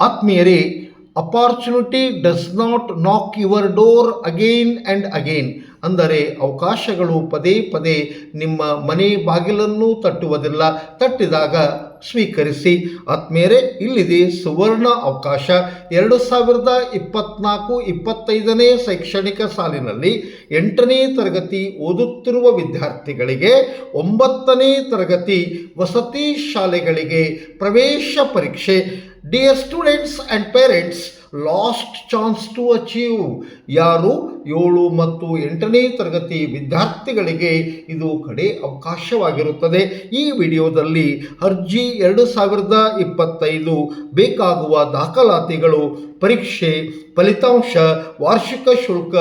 ಆತ್ಮೀಯರೇ opportunity does not knock your door again and again ಅಂದರೆ ಅವಕಾಶಗಳು ಪದೇ ಪದೇ ನಿಮ್ಮ ಮನೆ ಬಾಗಿಲನ್ನು ತಟ್ಟುವುದಿಲ್ಲ. ತಟ್ಟಿದಾಗ ಸ್ವೀಕರಿಸಿ. ಆತ್ಮೇರೆ ಇಲ್ಲಿದೆ ಸುವರ್ಣ ಅವಕಾಶ. ಎರಡು ಸಾವಿರದ ಇಪ್ಪತ್ನಾಲ್ಕು ಇಪ್ಪತ್ತೈದನೇ ಶೈಕ್ಷಣಿಕ ಸಾಲಿನಲ್ಲಿ ಎಂಟನೇ ತರಗತಿ ಓದುತ್ತಿರುವ ವಿದ್ಯಾರ್ಥಿಗಳಿಗೆ ಒಂಬತ್ತನೇ ತರಗತಿ ವಸತಿ ಶಾಲೆಗಳಿಗೆ ಪ್ರವೇಶ ಪರೀಕ್ಷೆ. Dear students and parents last chance to achieve ಯಾರು? ಏಳು ಮತ್ತು ಎಂಟನೇ ತರಗತಿ ವಿದ್ಯಾರ್ಥಿಗಳಿಗೆ ಇದು ಕಡೆ ಅವಕಾಶವಾಗಿರುತ್ತದೆ. ಈ ವಿಡಿಯೋದಲ್ಲಿ ಅರ್ಜಿ ಎರಡು ಸಾವಿರದ ಇಪ್ಪತ್ತೈದು ಬೇಕಾಗುವ ದಾಖಲಾತಿಗಳು, ಪರೀಕ್ಷೆ, ಫಲಿತಾಂಶ, ವಾರ್ಷಿಕ ಶುಲ್ಕ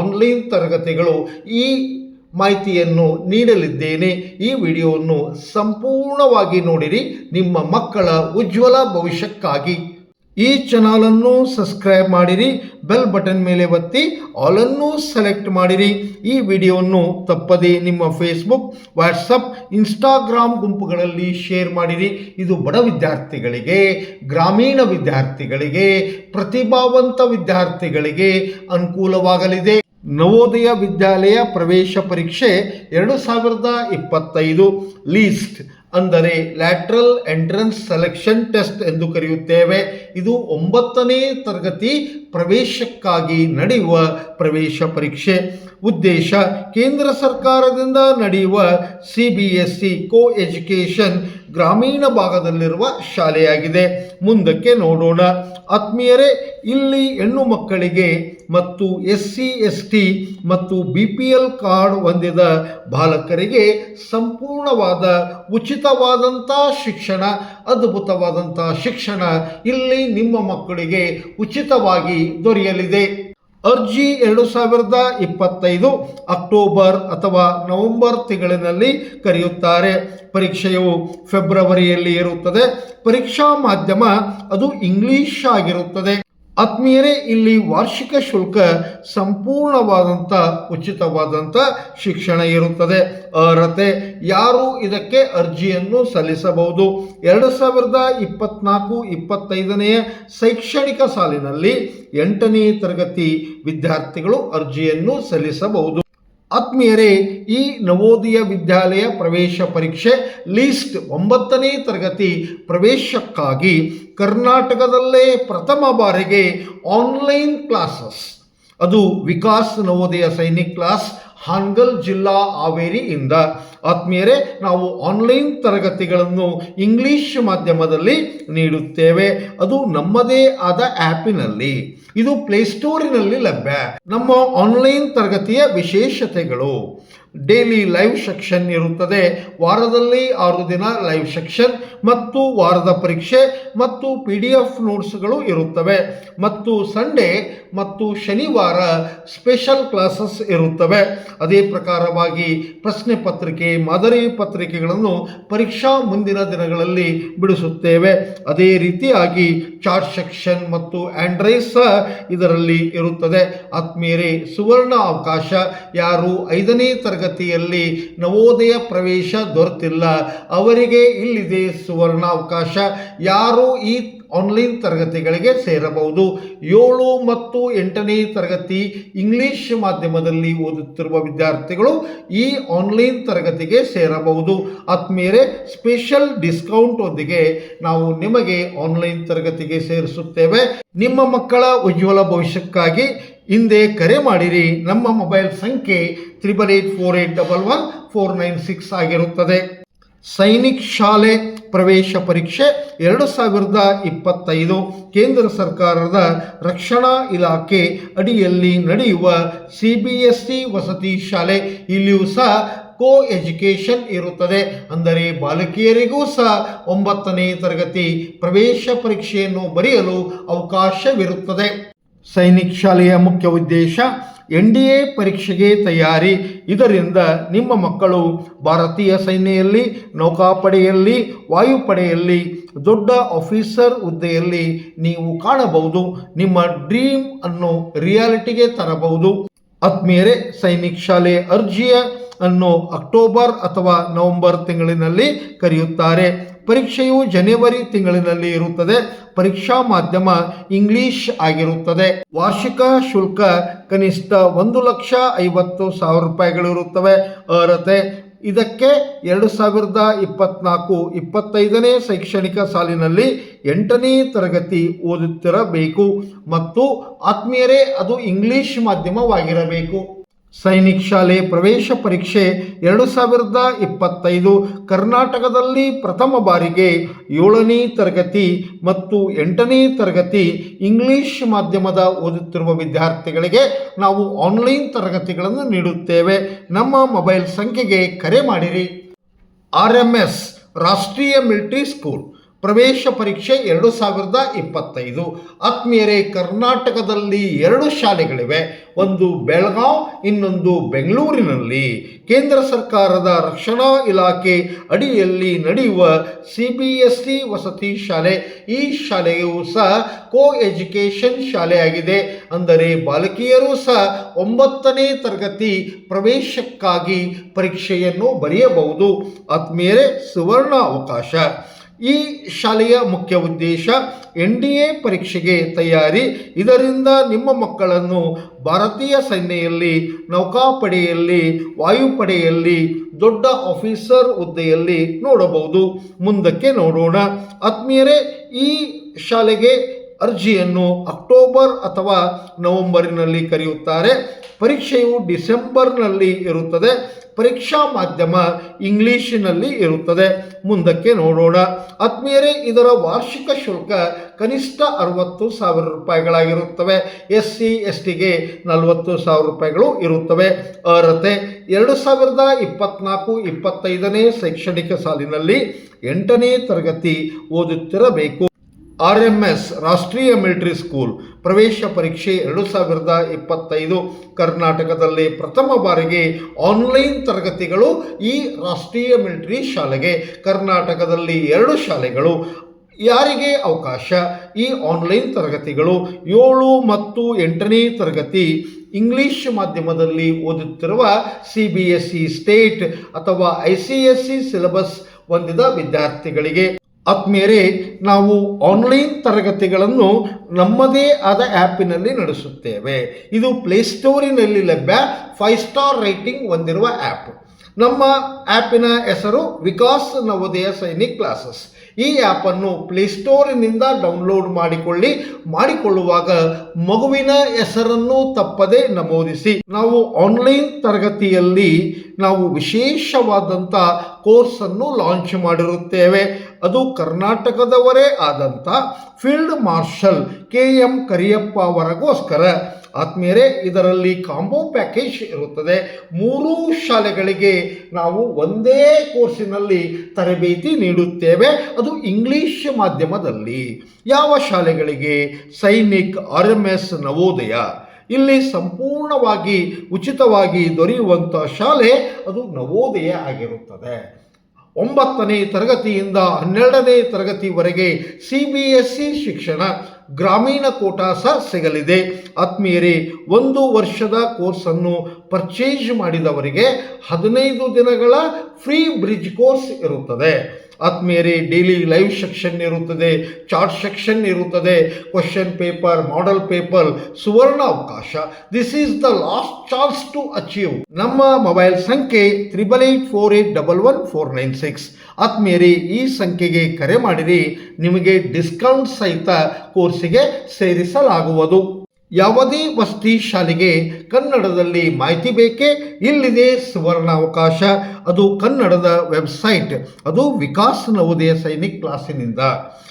ಆನ್ಲೈನ್ ತರಗತಿಗಳು, ಈ ಮಾಹಿತಿಯನ್ನು ನೀಡಲಿದ್ದೇನೆ. ಈ ವಿಡಿಯೋವನ್ನು ಸಂಪೂರ್ಣವಾಗಿ ನೋಡಿರಿ. ನಿಮ್ಮ ಮಕ್ಕಳ ಉಜ್ವಲ ಭವಿಷ್ಯಕ್ಕಾಗಿ ಈ ಚಾನಲನ್ನು ಸಬ್ಸ್ಕ್ರೈಬ್ ಮಾಡಿರಿ. ಬೆಲ್ ಬಟನ್ ಮೇಲೆ ಒತ್ತಿ ಆಲನ್ನು ಸೆಲೆಕ್ಟ್ ಮಾಡಿರಿ. ಈ ವಿಡಿಯೋವನ್ನು ತಪ್ಪದೆ ನಿಮ್ಮ ಫೇಸ್ಬುಕ್ ವಾಟ್ಸಪ್ ಇನ್ಸ್ಟಾಗ್ರಾಮ್ ಗುಂಪುಗಳಲ್ಲಿ ಶೇರ್ ಮಾಡಿರಿ. ಇದು ಬಡ ವಿದ್ಯಾರ್ಥಿಗಳಿಗೆ, ಗ್ರಾಮೀಣ ವಿದ್ಯಾರ್ಥಿಗಳಿಗೆ, ಪ್ರತಿಭಾವಂತ ವಿದ್ಯಾರ್ಥಿಗಳಿಗೆ ಅನುಕೂಲವಾಗಲಿದೆ. ನವೋದಯ ವಿದ್ಯಾಲಯ ಪ್ರವೇಶ ಪರೀಕ್ಷೆ ಎರಡು ಸಾವಿರದ ಇಪ್ಪತ್ತೈದು. ಲೀಸ್ಟ್ ಅಂದರೆ ಲ್ಯಾಟ್ರಲ್ ಎಂಟ್ರೆನ್ಸ್ ಸೆಲೆಕ್ಷನ್ ಟೆಸ್ಟ್ ಎಂದು ಕರೆಯುತ್ತೇವೆ. ಇದು ಒಂಬತ್ತನೇ ತರಗತಿ ಪ್ರವೇಶಕ್ಕಾಗಿ ನಡೆಯುವ ಪ್ರವೇಶ ಪರೀಕ್ಷೆ. ಉದ್ದೇಶ, ಕೇಂದ್ರ ಸರ್ಕಾರದಿಂದ ನಡೆಯುವ C B S C co education ಗ್ರಾಮೀಣ ಭಾಗದಲ್ಲಿರುವ ಶಾಲೆಯಾಗಿದೆ. ಮುಂದಕ್ಕೆ ನೋಡೋಣ. ಆತ್ಮೀಯರೇ, ಇಲ್ಲಿ ಹೆಣ್ಣು ಮಕ್ಕಳಿಗೆ ಮತ್ತು ಎಸ್ ಸಿ ಎಸ್ ಟಿ ಮತ್ತು ಬಿ ಪಿ ಎಲ್ ಕಾರ್ಡ್ ಹೊಂದಿದ ಬಾಲಕರಿಗೆ ಸಂಪೂರ್ಣವಾದ ಉಚಿತವಾದಂಥ ಶಿಕ್ಷಣ, ಅದ್ಭುತವಾದಂಥ ಶಿಕ್ಷಣ ಇಲ್ಲಿ ನಿಮ್ಮ ಮಕ್ಕಳಿಗೆ ಉಚಿತವಾಗಿ ದೊರೆಯಲಿದೆ. ಅರ್ಜಿ ಎರಡು ಸಾವಿರದ ಇಪ್ಪತ್ತೈದು ಅಕ್ಟೋಬರ್ ಅಥವಾ ನವೆಂಬರ್ ತಿಂಗಳಿನಲ್ಲಿ ಕರೆಯುತ್ತಾರೆ. ಪರೀಕ್ಷೆಯು ಫೆಬ್ರವರಿಯಲ್ಲಿ ಇರುತ್ತದೆ. ಪರೀಕ್ಷಾ ಮಾಧ್ಯಮ ಅದು ಇಂಗ್ಲಿಷ್ ಆಗಿರುತ್ತದೆ. ಆತ್ಮೀಯರೇ, ಇಲ್ಲಿ ವಾರ್ಷಿಕ ಶುಲ್ಕ ಸಂಪೂರ್ಣವಾದಂಥ, ಉಚಿತವಾದಂಥ ಶಿಕ್ಷಣ ಇರುತ್ತದೆ. ಅರ್ಹತೆ, ಯಾರು ಇದಕ್ಕೆ ಅರ್ಜಿಯನ್ನು ಸಲ್ಲಿಸಬಹುದು? ಎರಡು ಸಾವಿರದ ಇಪ್ಪತ್ನಾಲ್ಕು, ಇಪ್ಪತ್ತೈದನೆಯ ಶೈಕ್ಷಣಿಕ ಸಾಲಿನಲ್ಲಿ ಎಂಟನೇ ತರಗತಿ ವಿದ್ಯಾರ್ಥಿಗಳು ಅರ್ಜಿಯನ್ನು ಸಲ್ಲಿಸಬಹುದು. ಆತ್ಮೀಯರೇ, ಈ ನವೋದಯ ವಿದ್ಯಾಲಯ ಪ್ರವೇಶ ಪರೀಕ್ಷೆ ಲೀಸ್ಟ್ ಒಂಬತ್ತನೇ ತರಗತಿ ಪ್ರವೇಶಕ್ಕಾಗಿ ಕರ್ನಾಟಕದಲ್ಲೇ ಪ್ರಥಮ ಬಾರಿಗೆ ಆನ್ಲೈನ್ ಕ್ಲಾಸಸ್. ಅದು ವಿಕಾಸ್ ನವೋದಯ ಸೈನಿಕ್ ಕ್ಲಾಸ್ ಹಾನ್ಗಲ್ ಜಿಲ್ಲಾ ಹಾವೇರಿಯಿಂದ. ಆತ್ಮೀಯರೇ, ನಾವು ಆನ್ಲೈನ್ ತರಗತಿಗಳನ್ನು ಇಂಗ್ಲಿಷ್ ಮಾಧ್ಯಮದಲ್ಲಿ ನೀಡುತ್ತೇವೆ. ಅದು ನಮ್ಮದೇ ಆದ ಆ್ಯಪಿನಲ್ಲಿ. ಇದು ಪ್ಲೇಸ್ಟೋರಿನಲ್ಲಿ ಲಭ್ಯ. ನಮ್ಮ ಆನ್ಲೈನ್ ತರಗತಿಯ ವಿಶೇಷತೆಗಳು. ಡೈಲಿ ಲೈವ್ ಸೆಕ್ಷನ್ ಇರುತ್ತದೆ. ವಾರದಲ್ಲಿ ಆರು ದಿನ ಲೈವ್ ಸೆಕ್ಷನ್ ಮತ್ತು ವಾರದ ಪರೀಕ್ಷೆ ಮತ್ತು ಪಿ ಡಿ ಎಫ್ ನೋಟ್ಸ್ಗಳು ಇರುತ್ತವೆ. ಮತ್ತು ಸಂಡೇ ಮತ್ತು ಶನಿವಾರ ಸ್ಪೆಷಲ್ ಕ್ಲಾಸಸ್ ಇರುತ್ತವೆ. ಅದೇ ಪ್ರಕಾರವಾಗಿ ಪ್ರಶ್ನೆ ಪತ್ರಿಕೆ, ಮಾದರಿ ಪತ್ರಿಕೆಗಳನ್ನು ಪರೀಕ್ಷಾ ಮುಂದಿನ ದಿನಗಳಲ್ಲಿ ಬಿಡಿಸುತ್ತೇವೆ. ಅದೇ ರೀತಿಯಾಗಿ ಚಾರ್ಟ್ ಸೆಕ್ಷನ್ ಮತ್ತು ಆಂಡ್ರೈಸ್ ಸಹ ಇದರಲ್ಲಿ ಇರುತ್ತದೆ. ಆತ್ಮೀಯರೇ, ಸುವರ್ಣ ಅವಕಾಶ. ಯಾರು ಐದನೇ ತರಗತಿಯಲ್ಲಿ ನವೋದಯ ಪ್ರವೇಶ ದೊರೆತಿಲ್ಲ. ಅವರಿಗೆ ಇಲ್ಲಿದೆ ಸುವರ್ಣಾವಕಾಶ. ಯಾರು ಈ ಆನ್ಲೈನ್ ತರಗತಿಗಳಿಗೆ ಸೇರಬಹುದು? ಏಳು ಮತ್ತು ಎಂಟನೇ ತರಗತಿ ಇಂಗ್ಲಿಷ್ ಮಾಧ್ಯಮದಲ್ಲಿ ಓದುತ್ತಿರುವ ವಿದ್ಯಾರ್ಥಿಗಳು ಈ ಆನ್ಲೈನ್ ತರಗತಿಗೆ ಸೇರಬಹುದು. ಆತ್ಮೀಯರೇ ಸ್ಪೆಷಲ್ ಡಿಸ್ಕೌಂಟ್ ಒಂದಿಗೆ ನಾವು ನಿಮಗೆ ಆನ್ಲೈನ್ ತರಗತಿಗೆ ಸೇರಿಸುತ್ತೇವೆ. ನಿಮ್ಮ ಮಕ್ಕಳ ಉಜ್ವಲ ಭವಿಷ್ಯಕ್ಕಾಗಿ ಹಿಂದೆ ಕರೆ ಮಾಡಿರಿ, ನಮ್ಮ ಮೊಬೈಲ್ ಸಂಖ್ಯೆ triple eight four eight double one four nine six ಆಗಿರುತ್ತದೆ. ಸೈನಿಕ್ ಶಾಲೆ ಪ್ರವೇಶ ಪರೀಕ್ಷೆ ಎರಡು ಸಾವಿರದ ಇಪ್ಪತ್ತೈದು. ಕೇಂದ್ರ ಸರ್ಕಾರದ ರಕ್ಷಣಾ ಇಲಾಖೆ ಅಡಿಯಲ್ಲಿ ನಡೆಯುವ ಸಿ ಬಿ ಎಸ್ ಸಿ ವಸತಿ ಶಾಲೆ. ಇಲ್ಲಿಯೂ ಸಹ ಕೋ ಎಜುಕೇಷನ್ ಇರುತ್ತದೆ. ಅಂದರೆ ಬಾಲಕಿಯರಿಗೂ ಸಹ ಒಂಬತ್ತನೇ ತರಗತಿ ಪ್ರವೇಶ ಪರೀಕ್ಷೆಯನ್ನು ಬರೆಯಲು ಅವಕಾಶವಿರುತ್ತದೆ. ಸೈನಿಕ್ ಶಾಲೆಯ ಮುಖ್ಯ ಉದ್ದೇಶ ಎನ್ ಡಿ ಎ ಪರೀಕ್ಷೆಗೆ ತಯಾರಿ. ಇದರಿಂದ ನಿಮ್ಮ ಮಕ್ಕಳು ಭಾರತೀಯ ಸೈನ್ಯದಲ್ಲಿ ನೌಕಾಪಡೆಯಲ್ಲಿ, ವಾಯುಪಡೆಯಲ್ಲಿ, ದೊಡ್ಡ ಆಫೀಸರ್ ಹುದ್ದೆಯಲ್ಲಿ ನೀವು ಕಾಣಬಹುದು. ನಿಮ್ಮ ಡ್ರೀಮ್ ಅನ್ನು ರಿಯಾಲಿಟಿಗೆ ತರಬಹುದು. ಆತ್ಮೀಯರೇ, ಸೈನಿಕ್ ಶಾಲೆ ಅರ್ಜಿಯ ಅನ್ನು ಅಕ್ಟೋಬರ್ ಅಥವಾ ನವೆಂಬರ್ ತಿಂಗಳಿನಲ್ಲಿ ಕರೆಯುತ್ತಾರೆ. ಪರೀಕ್ಷೆಯು ಜನವರಿ ತಿಂಗಳಿನಲ್ಲಿ ಇರುತ್ತದೆ. ಪರೀಕ್ಷಾ ಮಾಧ್ಯಮ ಇಂಗ್ಲಿಷ್ ಆಗಿರುತ್ತದೆ. ವಾರ್ಷಿಕ ಶುಲ್ಕ ಕನಿಷ್ಠ ಒಂದು ಲಕ್ಷ ಐವತ್ತು ಸಾವಿರ ರೂಪಾಯಿಗಳಿರುತ್ತವೆ ಅರ್ಹತೆ, ಇದಕ್ಕೆ ಎರಡು ಸಾವಿರದ ಇಪ್ಪತ್ನಾಲ್ಕು ಇಪ್ಪತ್ತೈದನೇ ಶೈಕ್ಷಣಿಕ ಸಾಲಿನಲ್ಲಿ ಎಂಟನೇ ತರಗತಿ ಓದುತ್ತಿರಬೇಕು ಮತ್ತು ಆತ್ಮೀಯರೇ ಅದು ಇಂಗ್ಲಿಷ್ ಮಾಧ್ಯಮವಾಗಿರಬೇಕು. ಸೈನಿಕ್ ಶಾಲೆ ಪ್ರವೇಶ ಪರೀಕ್ಷೆ ಎರಡು ಸಾವಿರದ ಇಪ್ಪತ್ತೈದು ಕರ್ನಾಟಕದಲ್ಲಿ ಪ್ರಥಮ ಬಾರಿಗೆ ಏಳನೇ ತರಗತಿ ಮತ್ತು ಎಂಟನೇ ತರಗತಿ ಇಂಗ್ಲಿಷ್ ಮಾಧ್ಯಮದ ಓದುತ್ತಿರುವ ವಿದ್ಯಾರ್ಥಿಗಳಿಗೆ ನಾವು ಆನ್ಲೈನ್ ತರಗತಿಗಳನ್ನು ನೀಡುತ್ತೇವೆ. ನಮ್ಮ ಮೊಬೈಲ್ ಸಂಖ್ಯೆಗೆ ಕರೆ ಮಾಡಿರಿ. ಆರ್ ಎಂ ಎಸ್ ರಾಷ್ಟ್ರೀಯ ಮಿಲಿಟರಿ ಸ್ಕೂಲ್ ಪ್ರವೇಶ ಪರೀಕ್ಷೆ ಎರಡು ಸಾವಿರದ ಇಪ್ಪತ್ತೈದು. ಆತ್ಮೀಯರೇ, ಕರ್ನಾಟಕದಲ್ಲಿ ಎರಡು ಶಾಲೆಗಳಿವೆ. ಒಂದು ಬೆಳಗಾವ್, ಇನ್ನೊಂದು ಬೆಂಗಳೂರಿನಲ್ಲಿ. ಕೇಂದ್ರ ಸರ್ಕಾರದ ರಕ್ಷಣಾ ಇಲಾಖೆ ಅಡಿಯಲ್ಲಿ ನಡೆಯುವ ಸಿ ಬಿ ಎಸ್ ಸಿ ವಸತಿ ಶಾಲೆ. ಈ ಶಾಲೆಯು ಸಹ ಕೋ ಎಜುಕೇಷನ್ ಶಾಲೆಯಾಗಿದೆ. ಅಂದರೆ ಬಾಲಕಿಯರು ಸಹ ಒಂಬತ್ತನೇ ತರಗತಿ ಪ್ರವೇಶಕ್ಕಾಗಿ ಪರೀಕ್ಷೆಯನ್ನು ಬರೆಯಬಹುದು. ಆತ್ಮೀಯರೇ ಸುವರ್ಣ ಅವಕಾಶ ಈ ಶಾಲೆಯ ಮುಖ್ಯ ಉದ್ದೇಶ ಎನ್ ಡಿ ಎ ಪರೀಕ್ಷೆಗೆ ತಯಾರಿ. ಇದರಿಂದ ನಿಮ್ಮ ಮಕ್ಕಳನ್ನು ಭಾರತೀಯ ಸೈನ್ಯದಲ್ಲಿ ನೌಕಾಪಡೆಯಲ್ಲಿ, ವಾಯುಪಡೆಯಲ್ಲಿ, ದೊಡ್ಡ ಆಫೀಸರ್ ಹುದ್ದೆಯಲ್ಲಿ ನೋಡಬಹುದು. ಮುಂದಕ್ಕೆ ನೋಡೋಣ. ಆತ್ಮೀಯರೇ, ಈ ಶಾಲೆಗೆ ಅರ್ಜಿಯನ್ನು ಅಕ್ಟೋಬರ್ ಅಥವಾ ನವೆಂಬರಿನಲ್ಲಿ ಕರೆಯುತ್ತಾರೆ. ಪರೀಕ್ಷೆಯು ಡಿಸೆಂಬರ್ನಲ್ಲಿ ಇರುತ್ತದೆ. ಪರೀಕ್ಷಾ ಮಾಧ್ಯಮ ಇಂಗ್ಲಿಷಿನಲ್ಲಿ ಇರುತ್ತದೆ. ಮುಂದಕ್ಕೆ ನೋಡೋಣ. ಆತ್ಮೀಯರೇ, ಇದರ ವಾರ್ಷಿಕ ಶುಲ್ಕ ಕನಿಷ್ಠ ಅರವತ್ತು ಸಾವಿರ ರೂಪಾಯಿಗಳಾಗಿರುತ್ತವೆ. ಎಸ್ ಸಿ ಎಸ್ ಟಿಗೆ ನಲವತ್ತು ಸಾವಿರ ರೂಪಾಯಿಗಳು ಇರುತ್ತವೆ. ಅರ್ಹತೆ ಎರಡು ಸಾವಿರದ ಇಪ್ಪತ್ನಾಲ್ಕು, ಇಪ್ಪತ್ತೈದನೇ ಶೈಕ್ಷಣಿಕ ಸಾಲಿನಲ್ಲಿ ಎಂಟನೇ ತರಗತಿ ಓದುತ್ತಿರಬೇಕು. ಆರ್ ಎಂ ಎಸ್ ರಾಷ್ಟ್ರೀಯ ಮಿಲಿಟರಿ ಸ್ಕೂಲ್ ಪ್ರವೇಶ ಪರೀಕ್ಷೆ ಎರಡು ಸಾವಿರದ ಇಪ್ಪತ್ತೈದು ಕರ್ನಾಟಕದಲ್ಲಿ ಪ್ರಥಮ ಬಾರಿಗೆ ಆನ್ಲೈನ್ ತರಗತಿಗಳು ಈ ರಾಷ್ಟ್ರೀಯ ಮಿಲಿಟರಿ ಶಾಲೆಗೆ, ಕರ್ನಾಟಕದಲ್ಲಿ ಎರಡು ಶಾಲೆಗಳು ಯಾರಿಗೆ ಅವಕಾಶ? ಈ ಆನ್ಲೈನ್ ತರಗತಿಗಳು ಏಳು ಮತ್ತು ಎಂಟನೇ ತರಗತಿ ಇಂಗ್ಲಿಷ್ ಮಾಧ್ಯಮದಲ್ಲಿ ಓದುತ್ತಿರುವ C B S E state ಅಥವಾ I C S C syllabus ಹೊಂದಿದ ವಿದ್ಯಾರ್ಥಿಗಳಿಗೆ ಆತ್ಮೀಯರೇ, ನಾವು ಆನ್ಲೈನ್ ತರಗತಿಗಳನ್ನು ನಮ್ಮದೇ ಆದ ಆ್ಯಪಿನಲ್ಲಿ ನಡೆಸುತ್ತೇವೆ. ಇದು ಪ್ಲೇಸ್ಟೋರಿನಲ್ಲಿ ಲಭ್ಯ ಫೈವ್ ಸ್ಟಾರ್ ರೇಟಿಂಗ್ ಹೊಂದಿರುವ ಆ್ಯಪ್ ನಮ್ಮ ಆ್ಯಪಿನ ಹೆಸರು ವಿಕಾಸ್ ನವೋದಯ ಸೈನಿಕ್ ಕ್ಲಾಸಸ್. ಈ ಆ್ಯಪನ್ನು ಪ್ಲೇಸ್ಟೋರಿನಿಂದ ಡೌನ್ಲೋಡ್ ಮಾಡಿಕೊಳ್ಳಿ. ಮಾಡಿಕೊಳ್ಳುವಾಗ ಮಗುವಿನ ಹೆಸರನ್ನು ತಪ್ಪದೆ ನಮೂದಿಸಿ. ನಾವು ಆನ್ಲೈನ್ ತರಗತಿಯಲ್ಲಿ ನಾವು ವಿಶೇಷವಾದಂಥ ಕೋರ್ಸನ್ನು ಲಾಂಚ್ ಮಾಡಿರುತ್ತೇವೆ. ಅದು ಕರ್ನಾಟಕದವರೇ ಆದಂಥ field marshal K M Kariappa ಅವರಗೋಸ್ಕರ. ಆತ್ಮೀಯರೇ, ಇದರಲ್ಲಿ ಕಾಂಬೋ ಪ್ಯಾಕೇಜ್ ಇರುತ್ತದೆ. ಮೂರೂ ಶಾಲೆಗಳಿಗೆ ನಾವು ಒಂದೇ ಕೋರ್ಸಿನಲ್ಲಿ ತರಬೇತಿ ನೀಡುತ್ತೇವೆ. ಅದು ಇಂಗ್ಲಿಷ್ ಮಾಧ್ಯಮದಲ್ಲಿ. ಯಾವ ಶಾಲೆಗಳಿಗೆ? Sainik R M S Navodaya. ಇಲ್ಲಿ ಸಂಪೂರ್ಣವಾಗಿ ಉಚಿತವಾಗಿ ದೊರೆಯುವಂಥ ಶಾಲೆ ಅದು ನವೋದಯ ಆಗಿರುತ್ತದೆ. ಒಂಬತ್ತನೇ ತರಗತಿಯಿಂದ ಹನ್ನೆರಡನೇ ತರಗತಿವರೆಗೆ ಸಿ ಬಿ ಎಸ್ ಸಿ ಶಿಕ್ಷಣ ಗ್ರಾಮೀಣ ಕೋಟಾ ಸಹ ಸಿಗಲಿದೆ. ಆತ್ಮೀಯರೇ, ಒಂದು ವರ್ಷದ ಕೋರ್ಸನ್ನು ಪರ್ಚೇಸ್ ಮಾಡಿದವರಿಗೆ ಹದಿನೈದು ದಿನಗಳ ಫ್ರೀ ಬ್ರಿಡ್ಜ್ ಕೋರ್ಸ್ ಇರುತ್ತದೆ. ಆತ್ಮೀಯರೇ ಡೈಲಿ ಲೈವ್ ಸೆಕ್ಷನ್ ಇರುತ್ತದೆ ಚಾರ್ಟ್ ಸೆಕ್ಷನ್ ಇರುತ್ತದೆ ಕ್ವಶನ್ ಪೇಪರ್ ಮಾಡೆಲ್ ಪೇಪರ್ ಸುವರ್ಣ ಅವಕಾಶ this is the last chance to achieve ನಮ್ಮ ಮೊಬೈಲ್ ಸಂಖ್ಯೆ triple eight four eight double one four nine six ಆತ್ಮೀಯರೇ, ಈ ಸಂಖ್ಯೆಗೆ ಕರೆ ಮಾಡಿರಿ, ನಿಮಗೆ ಡಿಸ್ಕೌಂಟ್ ಸಹಿತ ಕೋರ್ಸಿಗೆ ಸೇರಿಸಲಾಗುವುದು. ಯಾವುದೇ ವಸತಿ ಶಾಲೆಗೆ ಕನ್ನಡದಲ್ಲಿ ಮಾಹಿತಿ ಬೇಕೇ? ಇಲ್ಲಿದೆ ಸುವರ್ಣ ಅವಕಾಶ ಅದು ಕನ್ನಡದ ವೆಬ್ಸೈಟ್. ಅದು ವಿಕಾಸ್ ನವೋದಯ ಸೈನಿಕ್ ಕ್ಲಾಸಿನಿಂದ.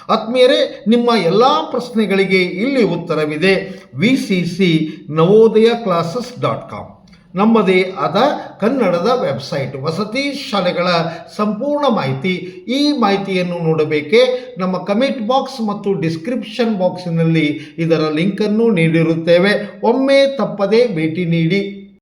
ಆತ್ಮೀಯರೇ, ನಿಮ್ಮ ಎಲ್ಲ ಪ್ರಶ್ನೆಗಳಿಗೆ ಇಲ್ಲಿ ಉತ್ತರವಿದೆ. V C C Navodaya classes dot com. ನಮ್ಮದೇ ಆದ ಕನ್ನಡದ ವೆಬ್ಸೈಟ್ ವಸತಿ ಶಾಲೆಗಳ ಸಂಪೂರ್ಣ ಮಾಹಿತಿ. ಈ ಮಾಹಿತಿಯನ್ನು ನೋಡಬೇಕೆ ನಮ್ಮ ಕಮೆಂಟ್ ಬಾಕ್ಸ್ ಮತ್ತು ಡಿಸ್ಕ್ರಿಪ್ಷನ್ ಬಾಕ್ಸಿನಲ್ಲಿ ಇದರ ಲಿಂಕನ್ನು ನೀಡಿರುತ್ತೇವೆ. ಒಮ್ಮೆ ತಪ್ಪದೇ ಭೇಟಿ ನೀಡಿ.